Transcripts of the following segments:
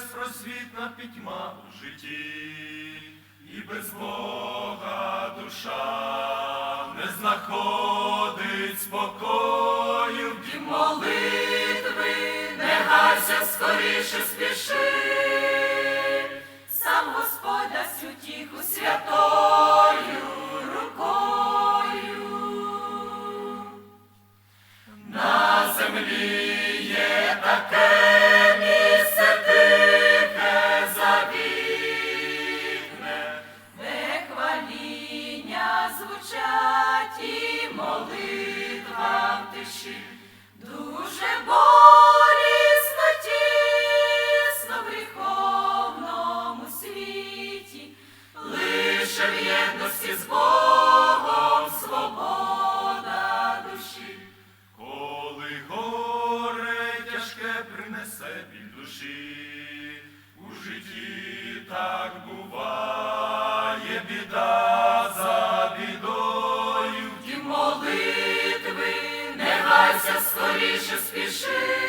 безпросвітна пітьма у житті, і без Бога душа не знаходить спокою. І молитви, не гайся, скоріше спіши, молитва. Дуже болісно тісно в гріховному світі, Лише в єдності з Богом свобода душі. Коли горе тяжке принесе біль душі, у житті так буває спіши.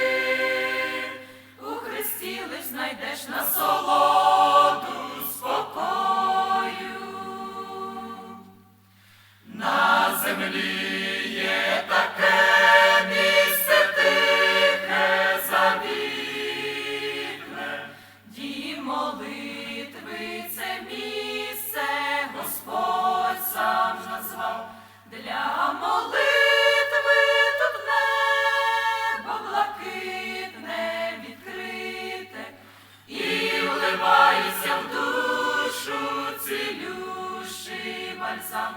Бальзам.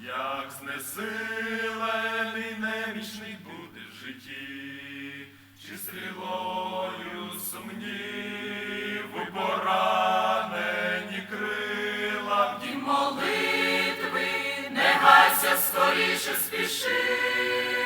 Як знесилений немічний буде в житті, чи стрілою сумніву поранені крила, в дім молитви, не гайся, скоріше спіши.